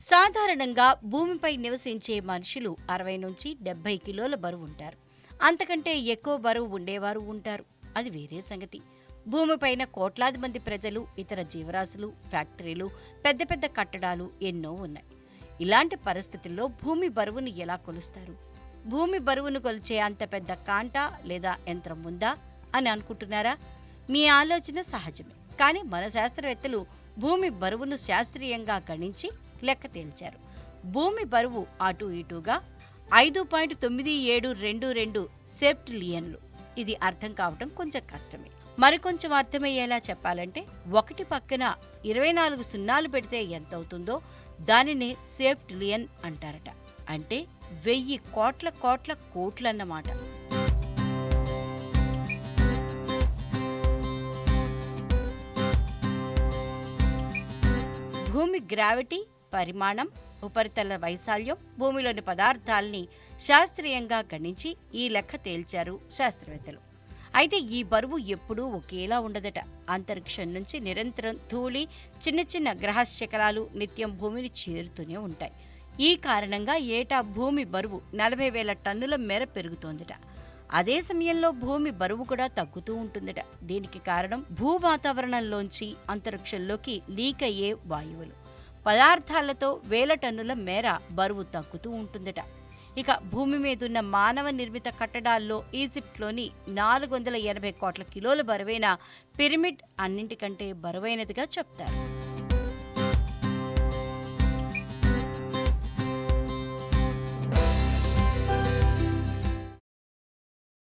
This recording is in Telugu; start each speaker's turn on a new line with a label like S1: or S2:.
S1: సాధారణంగా భూమిపై నివసించే మనుషులు అరవై నుంచి డెబ్బై కిలోల బరువు ఉంటారు. అంతకంటే ఎక్కువ బరువు ఉండేవారు ఉంటారు. అది వేరే సంగతి. భూమిపైన కోట్లాది మంది ప్రజలు ఇతర జీవరాశులు ఫ్యాక్టరీలు పెద్ద పెద్ద కట్టడాలు ఎన్నో ఉన్నాయి. ఇలాంటి పరిస్థితుల్లో భూమి బరువును ఎలా కొలుస్తారు? భూమి బరువును కొలిచే అంత పెద్ద కాంట లేదా యంత్రం ఉందా అని అనుకుంటున్నారా? మీ ఆలోచన సహజమే. కానీ మన శాస్త్రవేత్తలు భూమి బరువును శాస్త్రీయంగా గణించి లెక్క తేల్చారు. భూమి బరువు అటు ఇటుగా ఐదు పాయింట్ తొమ్మిది ఏడు రెండు రెండు సెప్టిలియన్లు. ఇది అర్థం కావటం కొంచెం కష్టమే. మరికొంచెం అర్థమయ్యేలా చెప్పాలంటే ఒకటి పక్కన ఇరవై నాలుగు సున్నాలు పెడితే ఎంత అవుతుందో దానిని సెప్టిలియన్ అంటారట. అంటే వెయ్యి కోట్ల కోట్ల కోట్లన్నమాట. భూమి గ్రావిటీ పరిమాణం ఉపరితల వైశాల్యం భూమిలోని పదార్థాల్ని శాస్త్రీయంగా గణించి ఈ లెక్క తేల్చారు శాస్త్రవేత్తలు. అయితే ఈ బరువు ఎప్పుడూ ఒకేలా ఉండదట. అంతరిక్షం నుంచి నిరంతరం ధూళి చిన్న చిన్న గ్రహ శకలాలు నిత్యం భూమిని చేరుతూనే ఉంటాయి. ఈ కారణంగా ఏటా భూమి బరువు నలభై వేల టన్నుల మేర పెరుగుతోందట. అదే సమయంలో భూమి బరువు కూడా తగ్గుతూ ఉంటుందట. దీనికి కారణం భూ వాతావరణంలోంచి అంతరిక్షంలోకి లీక్ అయ్యే వాయువులు. పదార్థాలతో వేల టన్నుల మేర బరువు తగ్గుతూ ఉంటుందట. ఇక భూమి మీదున్న మానవ నిర్మిత కట్టడాల్లో ఈజిప్ట్లోని నాలుగు వందల ఎనభై కోట్ల కిలోల బరువైన పిరమిడ్ అన్నింటికంటే బరువైనదిగా చెప్తారు.